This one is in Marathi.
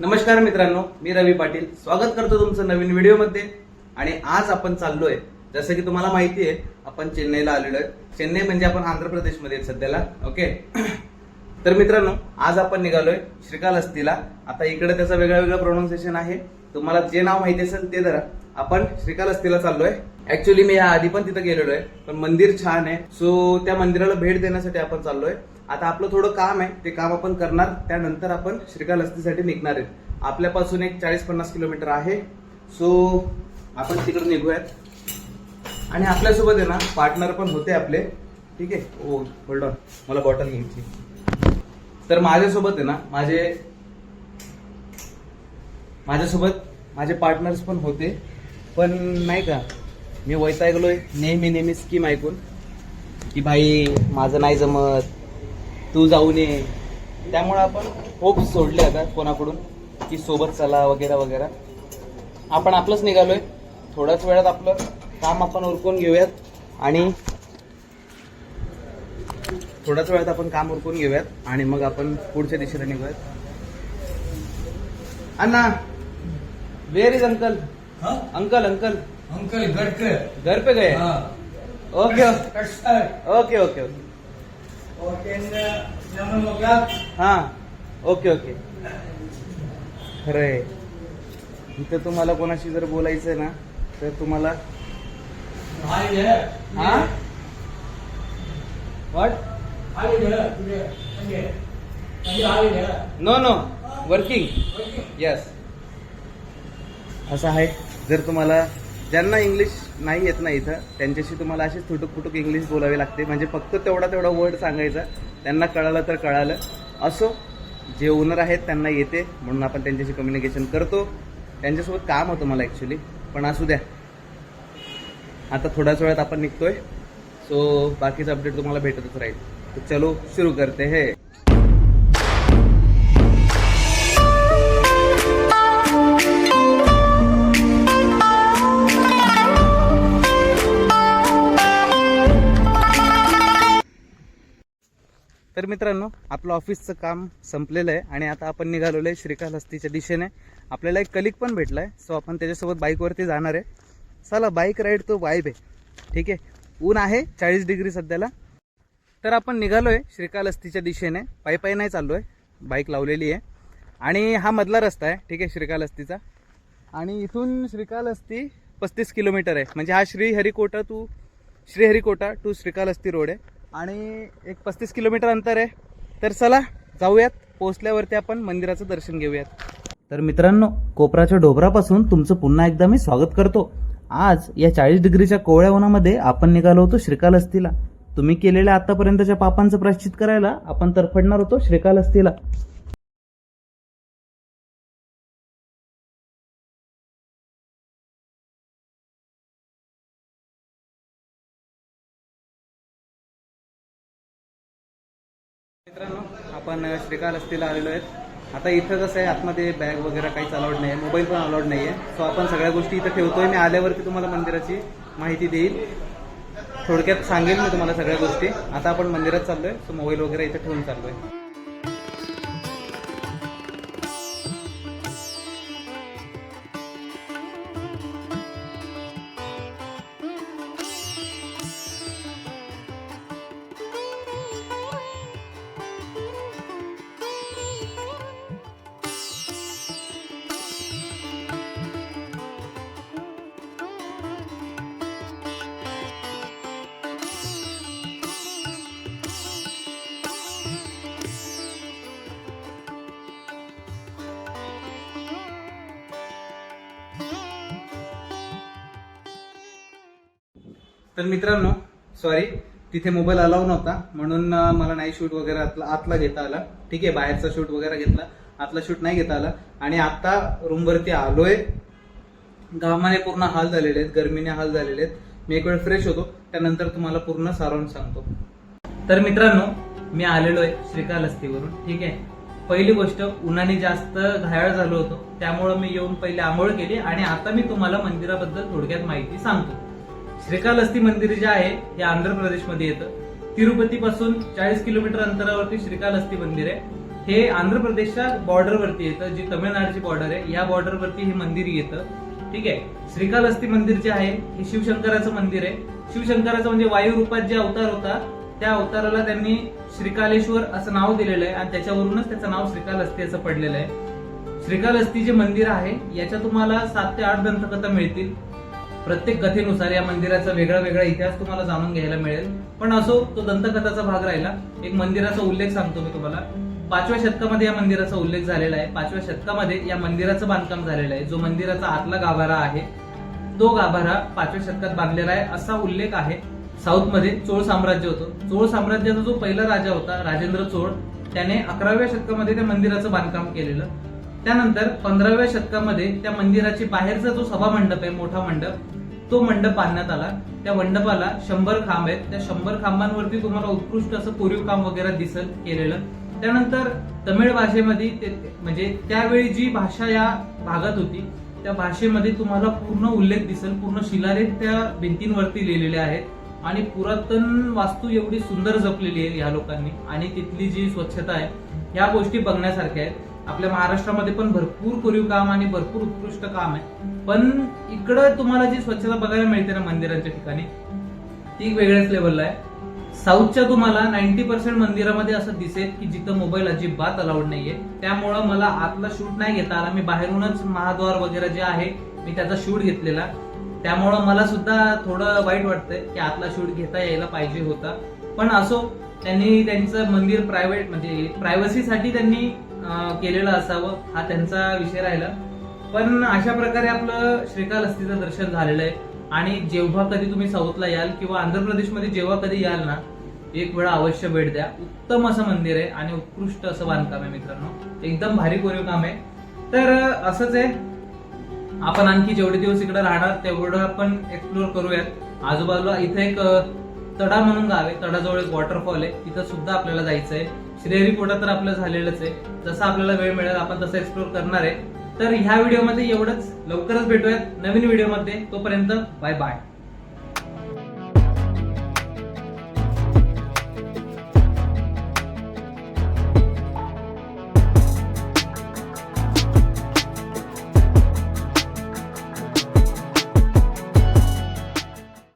नमस्कार मित्रांनो मी रवी पाटील. स्वागत करतो तुमचं नवीन व्हिडिओमध्ये. आणि आज आपण चाललोय जसं की तुम्हाला माहिती आहे आपण चेन्नईला आलेलो आहे. चेन्नई म्हणजे आपण आंध्र प्रदेशमध्ये सध्याला ओके? तर मित्रांनो आज आपण निघालोय श्रीकालहस्तीला आता इकडे त्याचं वेगळं वेगळं प्रोनाऊन्सिएशन आहे. तुम्हाला जे नाव माहिती असेल ते धरा. आपण श्रीकालहस्तीला चाललोय. ऍक्च्युली मी या आधी पण तिथं गेलेलो आहे. पण मंदिर छान आहे. सो त्या मंदिराला भेट देण्यासाठी आपण चाललोय. आता आपलं थोडं काम आहे ते काम आपण करणार त्यानंतर आपण श्रीकालहस्तीसाठी निघणार आहेत. आपल्यापासून एक चाळीस पन्नास किलोमीटर आहे. सो आपण तिकडे निघूयात. आणि आपल्यासोबत आहे ना पार्टनर पण होते आपले. ठीक आहे? ओ होल्ड ऑन मला बॉटल घ्यायची. तर माझ्यासोबत आहे ना माझे माझ्यासोबत माझे पार्टनर्स पण होते. पण नाही का मी वैतागलोय नेहमी नेहमी स्कीम ऐकून. की भाई माझं नाही जमत. तू जाऊन ये त्यामुळे आपण होप सोडले आता कोणाकडून की सोबत चला वगैरे वगैरे. आपण आपलंच निघालोय. थोड्याच वेळात आपलं काम आपण उरकून घेऊयात. आणि थोड्याच वेळात आपण काम उरकून घेऊयात. आणि मग आपण पुढच्या दिशेला निघूयात. अण्णा वेर इज अंकल हाँ? अंकल अंकल अंकल गडकर घर पे गए? हाँ. ओके ओके ओके ओके हा ओके ओके. खरंय. इथं तुम्हाला कोणाशी जर बोलायचंय ना तर तुम्हाला हा? नो नो वर्किंग यस असं आहे. जर तुम्हाला ज्यांना इंग्लिश नाही येत ना इथं त्यांच्याशी तुम्हाला अशीच तुटुक फुटुक इंग्लिश बोलावी लागते. म्हणजे फक्त तेवढा तेवढा वर्ड सांगायचा. त्यांना कळालं तर कळालं. असो जे ओनर आहेत त्यांना येते म्हणून आपण त्यांच्याशी कम्युनिकेशन करतो. त्यांच्यासोबत काम होतं मला ॲक्च्युली पण असू द्या. आता थोड्याच वेळात आपण निघतोय. सो बाकीचं अपडेट तुम्हाला भेटतच राहील. तर चलो सुरू करते. हे. तर मित्रांनो आपलं ऑफिसचं काम संपलेलं आहे आणि आता आपण निघालेलो आहे श्रीकालहस्तीच्या दिशेने. आपल्याला एक कलिक पण भेटला आहे सो आपण त्याच्यासोबत बाईकवरती जाणार आहे. चला बाईक राईड तो वाईब आहे. ठीक आहे? ऊन आहे चाळीस डिग्री सध्याला. तर आपण निघालो आहे श्रीकालहस्तीच्या दिशेने. पायी पायी नाही चाललो आहे बाईक लावलेली आहे. आणि हा मधला रस्ता आहे ठीक आहे श्रीकालहस्तीचा आणि इथून श्रीकालहस्ती पस्तीस किलोमीटर आहे. म्हणजे हा Sriharikota to Sriharikota to Srikalahasti road आहे. आणि एक पस्तीस किलोमीटर अंतर आहे. तर चला जाऊयात. पोहोचल्यावरती आपण मंदिराचं दर्शन घेऊयात. तर मित्रांनो कोपराच्या डोबरापासून तुमचं पुन्हा एकदा मी स्वागत करतो. आज या चाळीस डिग्रीच्या कोवळ्या उन्हामध्ये आपण निघालो होतो श्रीकालहस्तीला. तुम्ही केलेल्या आतापर्यंतच्या पापांचं प्राश्चित करायला आपण तरफडणार होतो श्रीकालहस्तीला. मित्रांनो आपण श्रीकालहस्तीला आलेलो आहेत. आता इथं कसं आहे आतमध्ये बॅग वगैरे काहीच अलाउड नाही आहे मोबाईल पण अलाउड नाही आहे सो आपण सगळ्या गोष्टी इथं ठेवतोय. मी आल्यावरती तुम्हाला मंदिराची माहिती देईल. थोडक्यात सांगेल मी तुम्हाला सगळ्या गोष्टी. आता आपण मंदिरात चाललोय. सो मोबाईल वगैरे इथं ठेवून चाललोय. तर मित्रांनो सॉरी तिथे मोबाईल अलाव नव्हता. म्हणून मला नाही शूट वगैरे आतला आतला घेता आला. ठीक आहे बाहेरचा शूट वगैरे घेतला. आतला शूट नाही घेता आला. आणि आता रूमवरती आलोय. घामाने पूर्ण हाल झालेले आहेत. गर्मीने हाल झालेले आहेत. मी एक वेळ फ्रेश होतो. त्यानंतर तुम्हाला पूर्ण सारांश सांगतो. तर मित्रांनो मी आलेलो आहे श्रीकालहस्तीवरून ठीक आहे? पहिली गोष्ट उन्हाने जास्त घायाळ झालो होतो. त्यामुळे मी येऊन पहिले आंघोळ केली आणि आता मी तुम्हाला मंदिराबद्दल थोडक्यात माहिती सांगतो. श्रीकालहस्ती मंदिर जे आहे हे आंध्र प्रदेशमध्ये येतं. तिरुपती पासून चाळीस किलोमीटर अंतरावरती श्रीकालहस्ती मंदिर आहे. हे आंध्र प्रदेशच्या बॉर्डरवरती येतं जी तमिळनाडूची बॉर्डर आहे. या बॉर्डरवरती हे मंदिर येतं. ठीक आहे? श्रीकालहस्ती मंदिर जे आहे हे शिवशंकराचं मंदिर आहे. शिवशंकराचं म्हणजे वायू रूपात जे अवतार होता त्या अवताराला त्यांनी श्रीकालेश्वर असं नाव दिलेलं आहे. आणि त्याच्यावरूनच त्याचं नाव श्रीकालहस्ती असं पडलेलं आहे. श्रीकालहस्ती जे मंदिर आहे याच्या तुम्हाला सात ते आठ दंतकथा मिळतील. प्रत्येक कथेनुसार या मंदिराचा वेगळा वेगळा इतिहास तुम्हाला जाणून घ्यायला मिळेल. पण असो तो दंतकथाचा भाग राहिला. एक मंदिराचा उल्लेख सांगतो मी तुम्हाला. पाचव्या शतकामध्ये या मंदिराचा उल्लेख झालेला आहे. पाचव्या शतकामध्ये या मंदिराचं बांधकाम झालेलं आहे. जो मंदिराचा आतला गाभारा आहे तो गाभारा पाचव्या शतकात बांधलेला आहे असा उल्लेख आहे. साऊथमध्ये चोळ साम्राज्य होतं. चोळ साम्राज्याचा जो पहिला राजा होता राजेंद्र चोळ त्याने अकराव्या शतकामध्ये त्या मंदिराचं बांधकाम केलेलं. त्यानंतर पंधराव्या शतकामध्ये त्या मंदिराची बाहेरचा जो सभा मंडप आहे मोठा मंडप तो मंडप बांधण्यात आला. त्या मंडपाला शंभर खांब आहेत. त्या शंभर खांबांवरती तुम्हाला उत्कृष्ट असं कोरीव काम वगैरे दिसल केलेलं. त्यानंतर तमिळ भाषेमध्ये ते म्हणजे त्यावेळी जी भाषा या भागात होती त्या भाषेमध्ये तुम्हाला पूर्ण उल्लेख दिसेल. पूर्ण शिलालेख त्या भिंतींवरती लिहिलेले आहेत. आणि पुरातन वास्तू एवढी सुंदर जपलेली आहे या लोकांनी. आणि तिथली जी स्वच्छता आहे ह्या गोष्टी बघण्यासारख्या आहेत. आपल्या महाराष्ट्रामध्ये पण भरपूर कोरीव काम आणि भरपूर उत्कृष्ट काम आहे. पण इकडं तुम्हाला जी स्वच्छता बघायला मिळते ना मंदिरांच्या ठिकाणी ती वेगळ्याच लेवलला आहे. साऊथच्या तुम्हाला नाईन्टी पर्सेंट मंदिरामध्ये असं दिसेल की जिथं मोबाईल अजिबात अलाउड नाहीये. त्यामुळं मला आतला शूट नाही घेता आला. मी बाहेरूनच महाद्वार वगैरे जे आहे मी त्याचा शूट घेतलेला. त्यामुळं मला सुद्धा थोडं वाईट वाटतंय की आतला शूट घेता यायला पाहिजे होता. पण असो त्यांनी त्यांचं मंदिर प्रायव्हेट म्हणजे प्रायव्हसीसाठी त्यांनी केलेलं असावं हा त्यांचा विषय राहिला. पण अशा प्रकारे आपलं श्रीकालहस्तीचं दर्शन झालेलं आहे. आणि जेव्हा कधी तुम्ही साऊथला याल किंवा आंध्र प्रदेशमध्ये जेव्हा कधी याल ना एक वेळा अवश्य भेट द्या. उत्तम असं मंदिर आहे आणि उत्कृष्ट असं बांधकाम आहे मित्रांनो. एकदम भारी कोरीव काम आहे. तर असंच आहे. आपण आणखी जेवढे दिवस इकडे राहणार तेवढं आपण एक्सप्लोर करूयात. आजूबाजूला इथे एक तडा म्हणून गाव आहे. तडाजवळ एक वॉटरफॉल आहे. तिथं सुद्धा आपल्याला जायचं आहे श्रीहरिकोटा तर आपलं झालेलंच आहे. जसं आपल्याला वेळ मिळेल आपण तसं एक्सप्लोर करणार आहे. तर ह्या व्हिडिओमध्ये एवढंच. लवकरच भेटूयात नवीन व्हिडिओमध्ये तोपर्यंत बाय बाय